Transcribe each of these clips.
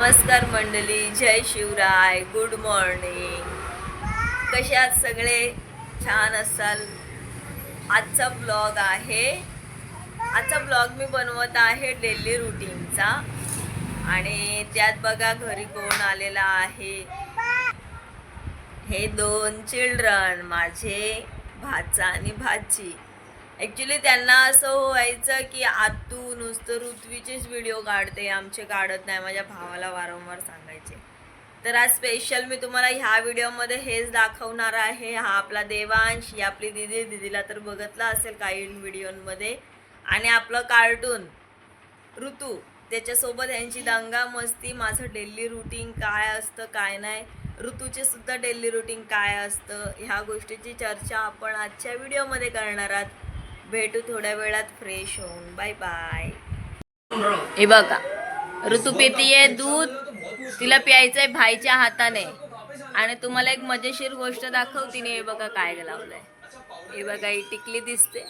नमस्कार मंडळी जय Shivray good morning कसे आहात सगळे? छान असाल. आजचा ब्लॉग आहे. आजचा ब्लॉग मी बनवत आहे डेली रुटीनचा आणि त्यात बघा घरी कोण आलेला आहे. हे दोन चिल्ड्रन माझे भाचा आणि भाची. ॲक्च्युली त्यांना असं व्हायचं की आतू नुसतं ऋत्वीचेच व्हिडिओ काढते आमचे काढत नाही माझ्या भावाला वारंवार सांगायचे. तर आज स्पेशल मी तुम्हाला ह्या व्हिडिओमध्ये हेच दाखवणार आहे. हा आपला देवांश ही आपली दिदी. दिदीला तर बघतला असेल काही व्हिडिओमध्ये आणि आपलं कार्टून ऋतू त्याच्यासोबत यांची दंगा मस्ती माझं डेली रुटीन काय असतं काय नाही. ऋतूचे सुद्धा डेली रुटीन काय असतं ह्या गोष्टीची चर्चा आपण आजच्या व्हिडिओमध्ये करणार आहात. भेटू थोड्या वेळात फ्रेश होऊन. बाय बाय हे बघा ऋतू पितीये दूध तिला प्यायचंय भाईच्या हाताने. आणि तुम्हाला एक मजेशीर गोष्ट दाखवतीने हे बघा काय लावलंय. हे बघा ही टिकली दिसते.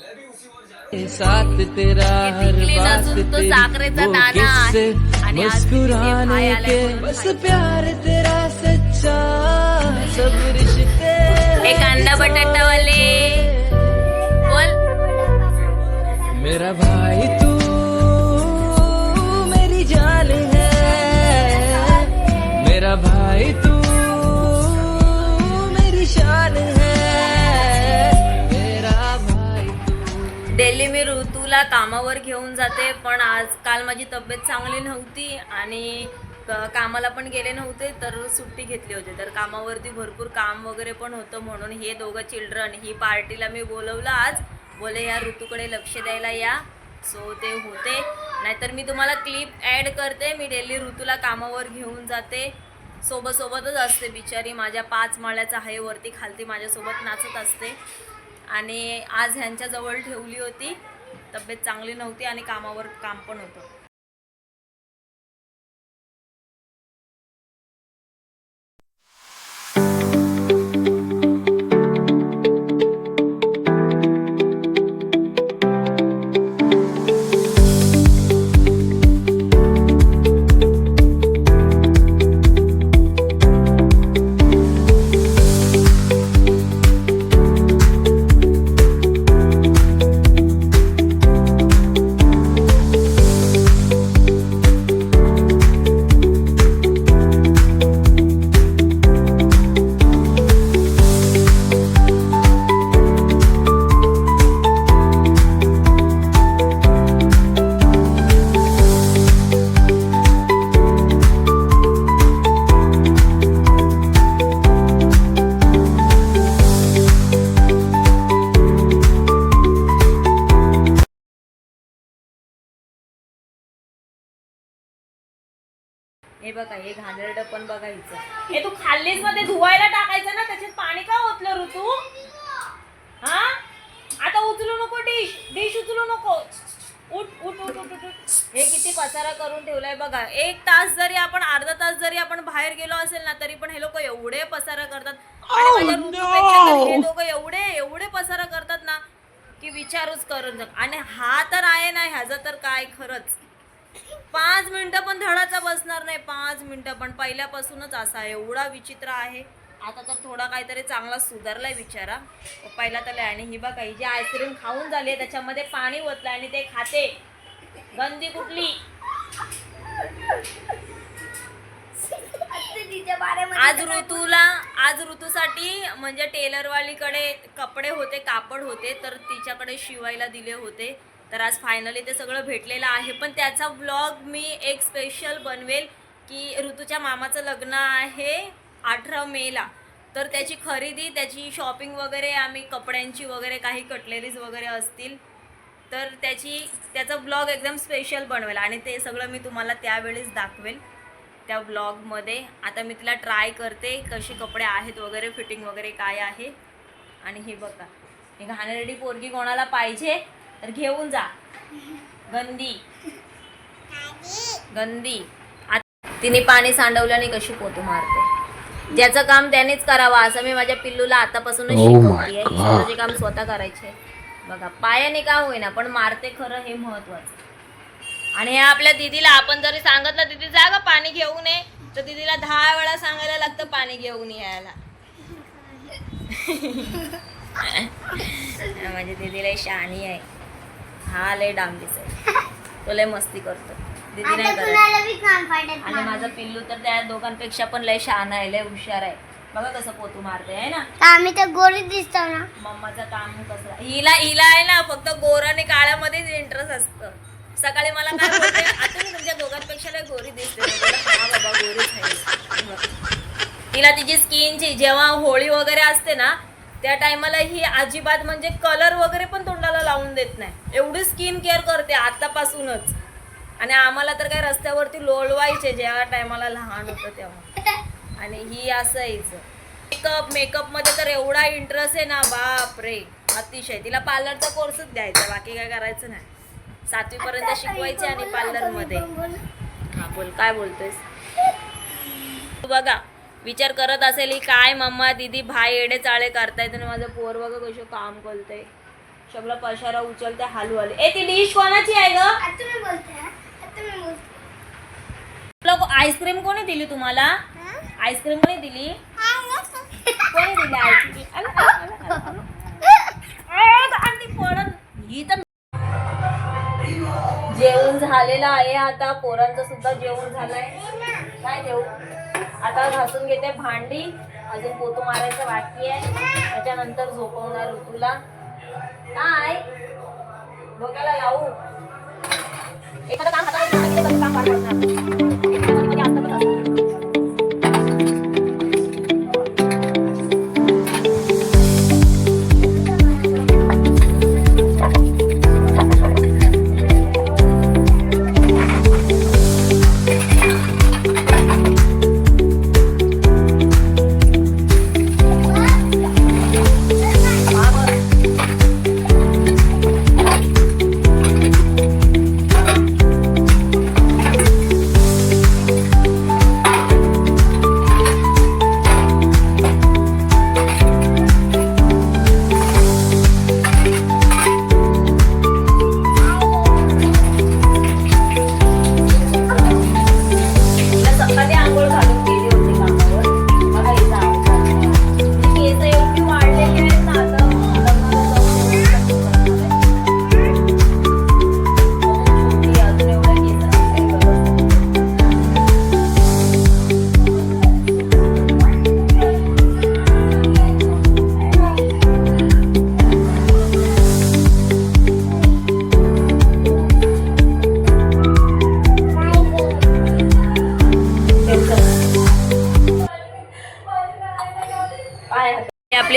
साथ तेरा हर टिकली नसून तो साखरेचा दाना आहे. आणि आज बस. प्यार तेरा सच्चा सब रिश्ते हे कांदा बटाटावाले मेरा भाई तू मेरी जान है। मेरा भाई तू मेरी शान है। मेरा भाई तू। डेली मी ऋतूला कामावर घेऊन जाते पण आज काल माझी तब्येत चांगली नव्हती आणि कामाला पण गेले नव्हते तर सुट्टी घेतली होती. तर कामावरती भरपूर काम वगैरे पण होतं म्हणून हे दोघं चिल्ड्रन ही पार्टीला मी बोलवलं आज. बोले या ऋतूकडे लक्ष द्यायला या. सो ते होते. नाहीतर मी तुम्हाला क्लिप ॲड करते. मी डेली ऋतूला कामावर घेऊन जाते. सोबतसोबतच असते बिचारी. माझ्या पाच माळ्याचा आहे वरती खालती माझ्यासोबत नाचत असते. आणि आज ह्यांच्याजवळ ठेवली होती. तब्येत चांगली नव्हती आणि कामावर काम पण होतं. हे बघा हे घाणेरडं पण बघायचं हे तू खाल्लीसमध्ये धुवायला टाकायचं ना त्याच्यात पाणी का ओतलं ऋतू? हा? आता उचलू नको डिश डिश उचलू नको. उठ उठ उठ उठ. हे किती पसारा करून ठेवलाय बघा. एक तास जरी आपण अर्धा तास जरी आपण बाहेर गेलो असेल ना तरी पण हे लोक एवढे पसारा करतात. आणि माझ्या ऋतूपेक्षा तर हे लोक एवढे एवढे पसारा करतात ना की विचारूच करून आणि हा तर आहे ना ह्याचं तर काय खरंच. पाच मिनिटं पण धडाचा बसणार नाही पाच मिनिटं पण. पहिल्यापासूनच असा आहे एवढा विचित्र आहे. आता तर थोडा काहीतरी चांगला सुधारलाय विचारा. पहिला तर आणि ही बघा ही जी आईस्क्रीम खाऊन झाली आहे त्याच्यामध्ये पाणी ओतलं आणि ते खाते. गंदी कुठली? आज ऋतूला आज ऋतूसाठी म्हणजे टेलरवालीकडे कपडे होते कापड होते तर तिच्याकडे शिवायला दिले होते. तर आज फायनली ते सगळं भेटलेलं आहे. पण त्याचा व्लॉग मी एक स्पेशल बनवेल की ऋतूच्या मामाचं लग्न आहे अठरा मेला तर त्याची खरेदी त्याची शॉपिंग वगैरे आम्ही कपड्यांची वगैरे काही कटलेरीज वगैरे असतील. तर त्याची त्याचा ब्लॉग एकदम स्पेशल बनवेल आणि ते सगळं मी तुम्हाला त्यावेळेस दाखवेल त्या ब्लॉगमध्ये आता मी तिला ट्राय करते कसे कपडे आहेत वगैरे फिटिंग वगैरे काय आहे. आणि हे बघा हे घाणेरडी पोरगी कोणाला पाहिजे? तर घेऊन जा. गंदी. गंदी. तिने पाणी सांडवल्याने कशी पोतू मारते. ज्याचं काम त्यानेच करावं असं मी माझ्या पिल्लूला आतापासूनच शिकवते. स्वतःचे काम स्वतः करायचे बघा पायाने का होईना पण मारते खरं हे महत्वाचं. आणि हे आपल्या दिदीला आपण जरी सांगितलं दिदी जा ग पाणी घेऊन ये. तर दीदीला दहा वेळा सांगायला लागतं पाणी घेऊन यायला. म्हणजे दीदीला शहाणी आहे. हा लय डांबीच आहे तो लय मस्ती करतो दीदी नाही करत. आणि. माझं पिल्लू तर त्या दोघांपेक्षा पण लय शहाणा आहे लय हुशार आहे. बघा कसं पोतू मारते आहे ना? आम्ही तर गोरी दिसतो ना. मम्माचं काम कसं? हिला हिला आहे ना फक्त गोर आणि काळ्यामध्येच इंटरेस्ट असतं. सकाळी मला काय बोलते आता मी तुमच्या दोघांपेक्षा लय गोरी दिसते. हा बाबा गोरीच आहे. तिला तिची स्किनची जेव्हा होळी वगैरे असते ना त्या टायमाला ही अजिबात म्हणजे कलर वगैरे पण तोंडाला लावून देत नाही. एवढी स्किन केअर करते आतापासूनच. आणि आम्हाला तर काय रस्त्यावरती लोळवायचे जेव्हा टायमाला लहान होतं तेव्हा. आणि ही असं हिचं मेकअप मेकअपमध्ये तर एवढा इंटरेस्ट आहे ना बाप रे अतिशय. तिला पार्लरचा कोर्सच द्यायचा बाकी काय करायचं नाही. सातवीपर्यंत शिकवायचे आणि पार्लरमध्ये हा बोल. काय बोलतोयस? बघा विचार करत असेल ही काय मम्मा दीदी भाई एडे चाळे करतायत आणि माझं पोर बघा कसं काम करतंय सगळं पशारा उचलते हलू हलू ए ती डिश कोणाची आहे ग? आता मी बोलते हा. आता मी बोलते. तुला आईस्क्रीम कोणी दिली तुम्हाला? आईस्क्रीम कोणी दिली? कोणी दिली आईस्क्रीम ही तर जेवण झालेलं आहे आता. पोरांचं सुद्धा जेवण झालंय. काय देऊ आता घासून घेते भांडी. अजून पोतू मारायचं बाकी आहे. त्याच्यानंतर झोपवणार ऋतूला काय? डोक्याला लावू? एखादं काम काम पाठवणार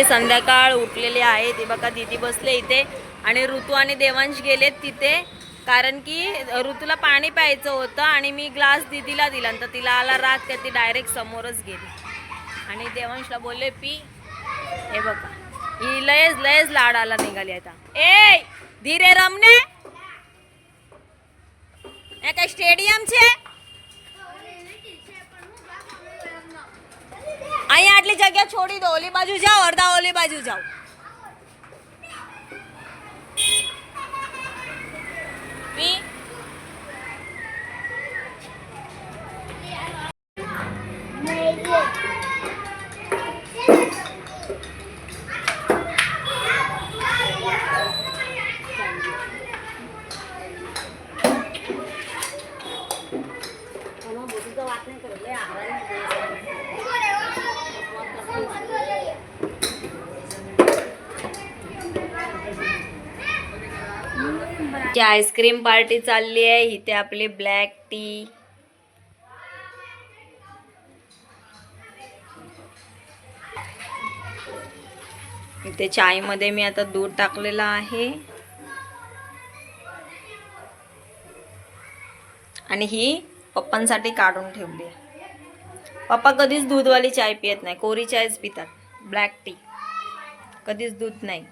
आहे? संध्याकाळ उठलेले आहे ते बघा दीदी बसले इथे आणि ऋतू आणि देवांश गेलेत तिथे. कारण की ऋतूला पाणी प्यायचं होतं आणि मी ग्लास दीदीला दिला तर तिला आला रात त्या ती डायरेक्ट समोरच गेली. आणि देवांशला बोलले पी हे बघा ही लयच लयच लाड आला निघाली आता. ए धीरे रमने हे काय અહીંયા આટલી જગ્યા છોડી દો ઓલી બાજુ જાઓ અડધા ઓલી બાજુ જાઓ. आईस्क्रीम पार्टी चालली आहे. इथे आपली ब्लॅक टी. इथे चायमध्ये मी आता दूध टाकलेलं आहे. आणि ही पप्पांसाठी काढून ठेवली आहे. पप्पा कधीच दूधवाली चाय पियत नाही. कोरी चायच पितात. Black tea. कधीच दूध नाही.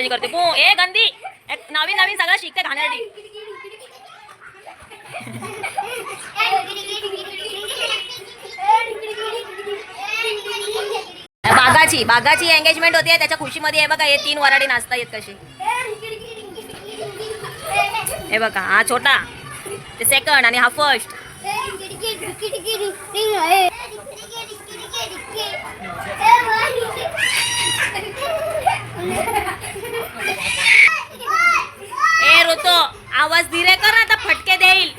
काळजी करते. पो ए गंदी. नवीन नवीन सगळं शिकते खाण्यासाठी बागाची बागाची एंगेजमेंट होती. त्याच्या खुशीमध्ये हे बघा हे तीन वराडी नाचता येत कशी. हे बघा हा छोटा. ते सेकंड आणि हा फर्स्ट ए ऋतो आवाज धीरे कर आता फटके देईल.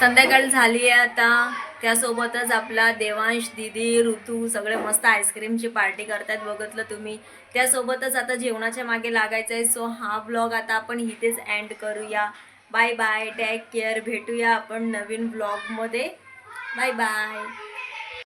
संध्याकाळ झाली आहे आता. त्यासोबतच आपला देवांश दिदी ऋतू सगळे मस्त आईस्क्रीमची पार्टी करतात बघितलं तुम्ही. त्यासोबतच आता जेवणाच्या मागे लागायचं आहे सो हा ब्लॉग आता आपण इथेच एंड करूया. बाय बाय टेक केअर भेटूया आपण नवीन ब्लॉगमध्ये बाय बाय